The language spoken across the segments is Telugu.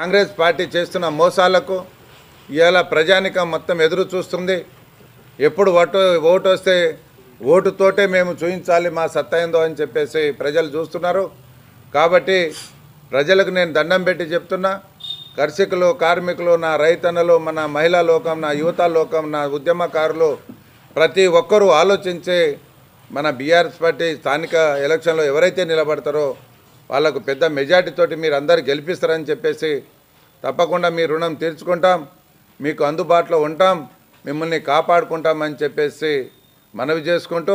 కాంగ్రెస్ పార్టీ చేస్తున్న మోసాలకు ఇవాళ ప్రజానికం మొత్తం ఎదురు చూస్తుంది. ఎప్పుడు ఓటు ఓటు వస్తే ఓటుతోటే మేము చూపించాలి మా సత్తా ఏందో అని చెప్పేసి ప్రజలు చూస్తున్నారు. కాబట్టి ప్రజలకు నేను దండం పెట్టి చెప్తున్నా కర్షకులు కార్మికులు నా రైతన్నలు మన మహిళా లోకం నా యువత లోకం నా ఉద్యమకారులు ప్రతి ఒక్కరూ ఆలోచించి మన బీఆర్ఎస్ పార్టీ స్థానిక ఎలక్షన్లో ఎవరైతే నిలబడతారో వాళ్ళకు పెద్ద మెజార్టీతోటి మీరు అందరు గెలిపిస్తారని చెప్పేసి తప్పకుండా మీ రుణం తీర్చుకుంటాం మీకు అందుబాటులో ఉంటాం మిమ్మల్ని కాపాడుకుంటామని చెప్పేసి మనవి చేసుకుంటూ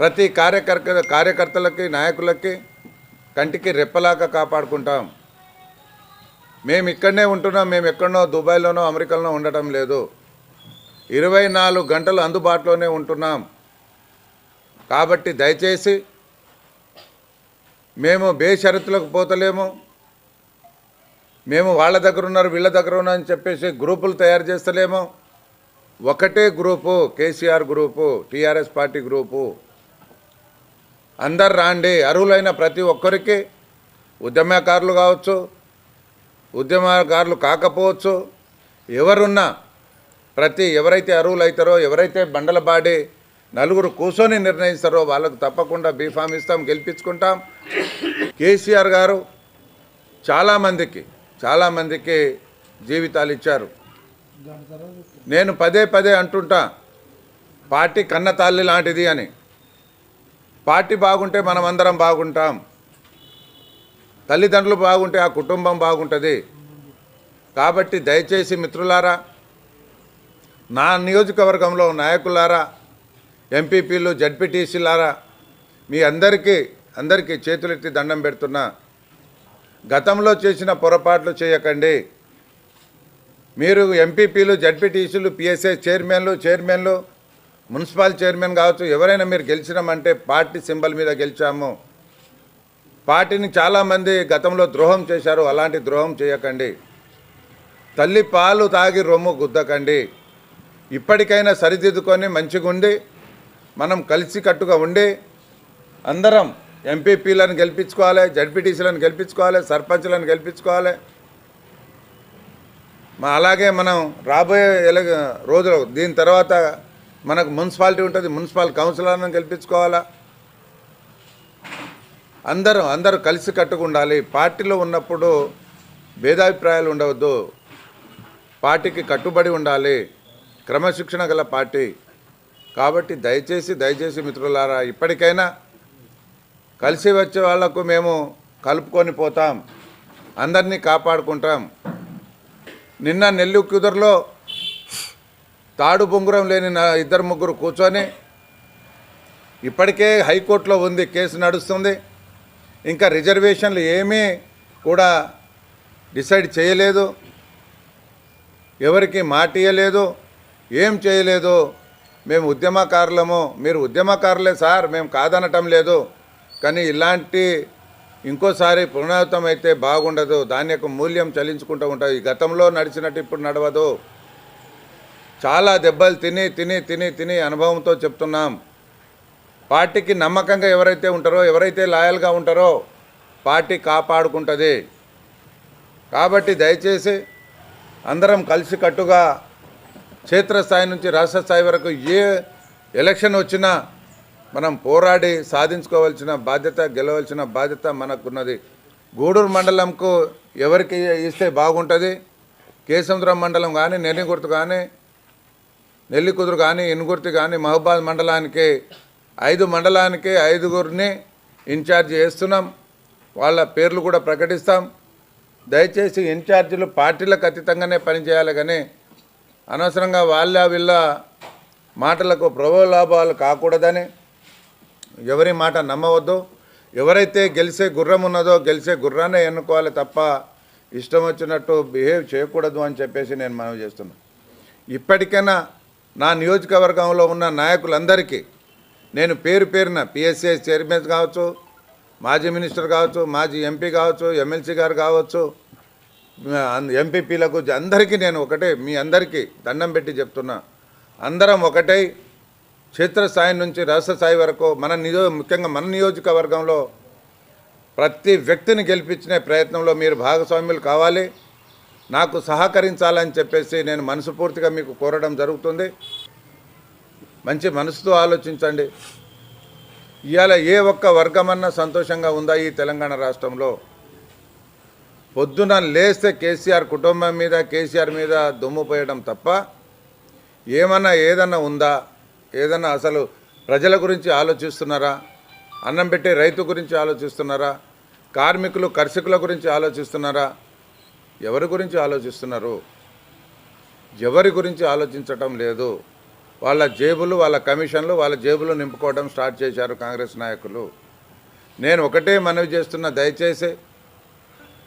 ప్రతి కార్యకర్త కార్యకర్తలకి నాయకులకి కంటికి రెప్పలాగా కాపాడుకుంటాం. మేము ఇక్కడనే ఉంటున్నాం మేము ఎక్కడనో దుబాయ్లోనో అమెరికాలోనో ఉండటం లేదు. ఇరవై నాలుగు గంటలు అందుబాటులోనే ఉంటున్నాం. కాబట్టి దయచేసి మేము బేషరతులకు పోతలేము. మేము వాళ్ళ దగ్గర ఉన్నారు వీళ్ళ దగ్గర ఉన్నారు అని చెప్పేసి గ్రూపులు తయారు చేస్తలేము. ఒకటే group KCR group TRS party group. అందరు రాండి అర్హులైన ప్రతి ఒక్కరికి ఉద్యమకారులు కావచ్చు ఉద్యమకారులు కాకపోవచ్చు ఎవరున్నా ప్రతి ఎవరైతే అర్హులు అవుతారో ఎవరైతే బండల బాడి నలుగురు కూర్చొని నిర్ణయిస్తారో వాళ్ళకు తప్పకుండా బీఫామ్ ఇస్తాం గెలిపించుకుంటాం. కేసీఆర్ గారు చాలామందికి చాలామందికి జీవితాలు ఇచ్చారు. నేను పదే పదే అంటుంటా పార్టీ కన్న తల్లి లాంటిది అని. పార్టీ బాగుంటే మనమందరం బాగుంటాం. తల్లిదండ్రులు బాగుంటే ఆ కుటుంబం బాగుంటుంది. కాబట్టి దయచేసి మిత్రులారా నా నియోజకవర్గంలో నాయకులారా ఎంపీపీలు జడ్పీటీసీలారా మీ అందరికీ అందరికీ చేతులెత్తి దండం పెడుతున్నా గతంలో చేసిన పొరపాట్లు చేయకండి. మీరు ఎంపీపీలు జడ్పీటీసీలు పిఎస్ఐ చైర్మన్లు చైర్మన్లు మున్సిపల్ చైర్మన్ కావచ్చు ఎవరైనా మీరు గెలిచినామంటే పార్టీ సింబల్ మీద గెలిచాము. పార్టీని చాలామంది గతంలో ద్రోహం చేశారు అలాంటి ద్రోహం చేయకండి. తల్లి పాలు తాగి రొమ్ము గుద్దకండి. ఇప్పటికైనా సరిదిద్దుకొని మంచిగా ఉండి మనం కలిసికట్టుగా ఉండి అందరం ఎంపీపీలను గెలిపించుకోవాలి జడ్పీటీసీలను గెలిపించుకోవాలి సర్పంచ్లను గెలిపించుకోవాలి. మా అలాగే మనం రాబోయే ఎల రోజులు దీని తర్వాత మనకు మున్సిపాలిటీ ఉంటుంది మున్సిపల్ కౌన్సిలర్లను గెలిపించుకోవాలా? అందరూ అందరూ కలిసి కట్టుకుండాలి. పార్టీలో ఉన్నప్పుడు భేదాభిప్రాయాలు ఉండవద్దు. పార్టీకి కట్టుబడి ఉండాలి. క్రమశిక్షణ గల పార్టీ. కాబట్టి దయచేసి దయచేసి మిత్రులారా ఇప్పటికైనా కలిసి వచ్చే వాళ్ళకు మేము కలుపుకొని పోతాం. అందరినీ కాపాడుకుంటాం. నిన్న నెల్లు కుదురులో తాడు బొంగురం లేని నా ఇద్దరు ముగ్గురు కూర్చొని ఇప్పటికే హైకోర్టులో ఉంది కేసు నడుస్తుంది. ఇంకా రిజర్వేషన్లు ఏమీ కూడా డిసైడ్ చేయలేదు. ఎవరికి మాట ఇయ్యలేదు ఏం చేయలేదు. మేము ఉద్యమకారులము. మీరు ఉద్యమకారులే సార్ మేము కాదనటం లేదు. కానీ ఇలాంటి ఇంకోసారి పునరావృతం అయితే బాగుండదు. దాని యొక్క మూల్యం చలించుకుంటూ ఉంటుంది గతంలో నడిచినట్టు ఇప్పుడు నడవదు. చాలా దెబ్బలు తిని తిని తిని తిని అనుభవంతో చెప్తున్నాం. పార్టీకి నమ్మకంగా ఎవరైతే ఉంటారో ఎవరైతే లాయల్గా ఉంటారో పార్టీ కాపాడుకుంటుంది. కాబట్టి దయచేసి అందరం కలిసికట్టుగా క్షేత్రస్థాయి నుంచి రాష్ట్ర స్థాయి వరకు ఏ ఎలక్షన్ వచ్చినా మనం పోరాడి సాధించుకోవాల్సిన బాధ్యత గెలవలసిన బాధ్యత మనకున్నది. గూడూరు మండలంకు ఎవరికి ఇస్తే బాగుంటుంది? కేసముద్రం మండలం కానీ నెల్లిగుర్తు కానీ నెల్లికుదురు కానీ ఇనుగుర్తి కానీ మహబాద్ మండలానికి ఐదు మండలానికి ఐదుగురిని ఇన్ఛార్జ్ చేస్తున్నాం. వాళ్ళ పేర్లు కూడా ప్రకటిస్తాం. దయచేసి ఇన్ఛార్జీలు పార్టీలకు అతీతంగానే పనిచేయాలి కానీ అనవసరంగా వాళ్ళ వీళ్ళ మాటలకు ప్రలోభాలు కాకూడదని ఎవరి మాట నమ్మవద్దు. ఎవరైతే గెలిచే గుర్రం ఉన్నదో గెలిచే గుర్రాన్నే ఎన్నుకోవాలి తప్ప ఇష్టం వచ్చినట్టు బిహేవ్ చేయకూడదు అని చెప్పేసి నేను మనవి చేస్తున్నాను ఇప్పటికైనా నా నియోజకవర్గంలో ఉన్న నాయకులందరికీ నేను పేరు పేరున పిఎస్సీ చైర్మన్ కావచ్చు మాజీ మినిస్టర్ కావచ్చు మాజీ ఎంపీ కావచ్చు ఎమ్మెల్సీ గారు కావచ్చు ఎంపీపీలకు అందరికీ నేను ఒకటే మీ అందరికీ దండం పెట్టి చెప్తున్నా. అందరం ఒకటై క్షేత్రస్థాయి నుంచి రాష్ట్ర స్థాయి వరకు మన నియో ముఖ్యంగా మన నియోజకవర్గంలో ప్రతి వ్యక్తిని గెలిపించే ప్రయత్నంలో మీరు భాగస్వామ్యులు కావాలి. నాకు సహకరించాలని చెప్పేసి నేను మనసుపూర్తిగా మీకు కోరడం జరుగుతుంది. మంచి మనసుతో ఆలోచించండి. ఇవాళ ఏ ఒక్క వర్గమన్నా సంతోషంగా ఉందా ఈ తెలంగాణ రాష్ట్రంలో? పొద్దున లేస్తే కేసీఆర్ కుటుంబం మీద కేసీఆర్ మీద దుమ్ము పోయడం తప్ప ఏమన్నా ఏదన్నా ఉందా? ఏదన్నా అసలు ప్రజల గురించి ఆలోచిస్తున్నారా? అన్నం పెట్టే రైతు గురించి ఆలోచిస్తున్నారా? కార్మికులు కర్షకుల గురించి ఆలోచిస్తున్నారా? ఎవరి గురించి ఆలోచిస్తున్నారు? ఎవరి గురించి ఆలోచించటం లేదు? వాళ్ళ జేబులు వాళ్ళ కమిషన్లు వాళ్ళ జేబులు నింపుకోవడం స్టార్ట్ చేశారు కాంగ్రెస్ నాయకులు. నేను ఒకటే మనవి చేస్తున్న దయచేసి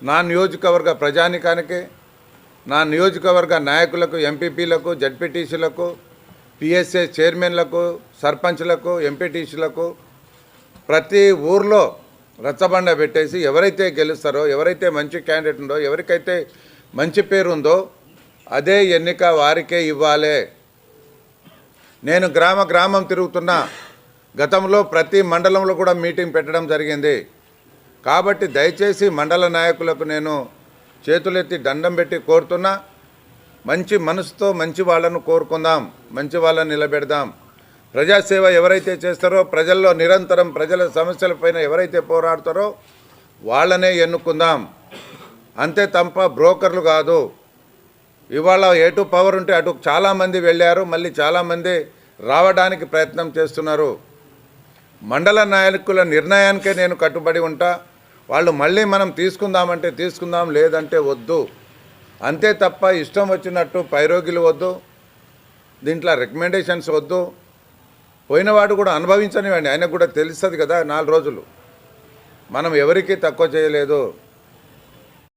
నా నియోజకవర్గ ప్రజానికానికి నా నియోజకవర్గ నాయకులకు ఎంపీపీలకు జడ్పీటీసీలకు పిఎస్ఏ చైర్మన్లకు సర్పంచ్లకు ఎంపీటీసీలకు ప్రతి ఊర్లో రచ్చబండ పెట్టేసి ఎవరైతే గెలుస్తారో ఎవరైతే మంచి క్యాండిడేట్ ఉందో ఎవరికైతే మంచి పేరు ఉందో అదే ఎన్నిక వారికే ఇవ్వాలి. నేను గ్రామ గ్రామం తిరుగుతున్నా. గతంలో ప్రతి మండలంలో కూడా మీటింగ్ పెట్టడం జరిగింది. కాబట్టి దయచేసి మండల నాయకులకు నేను చేతులెత్తి దండం పెట్టి కోరుతున్నా. మంచి మనసుతో మంచి వాళ్ళను కోరుకుందాం మంచి వాళ్ళని నిలబెడదాం. ప్రజాసేవ ఎవరైతే చేస్తారో ప్రజల్లో నిరంతరం ప్రజల సమస్యలపైన ఎవరైతే పోరాడతారో వాళ్ళనే ఎన్నుకుందాం. అంతే తప్ప బ్రోకర్లు కాదు. ఇవాళ ఎటు పవర్ ఉంటే అటు చాలామంది వెళ్ళారు మళ్ళీ చాలామంది రావడానికి ప్రయత్నం చేస్తున్నారు. మండల నాయకుల నిర్ణయానికే నేను కట్టుబడి ఉంటా. వాళ్ళు మళ్ళీ మనం తీసుకుందామంటే తీసుకుందాం లేదంటే వద్దు. అంతే తప్ప ఇష్టం వచ్చినట్టు పైరోగిలు వద్దు దీంట్లో రికమెండేషన్స్ వద్దు. పోయినవాడు కూడా అనుభవించనివ్వండి ఆయనకు కూడా తెలుస్తుంది కదా నాలుగు రోజులు. మనం ఎవరికీ తక్కువ చేయలేదు.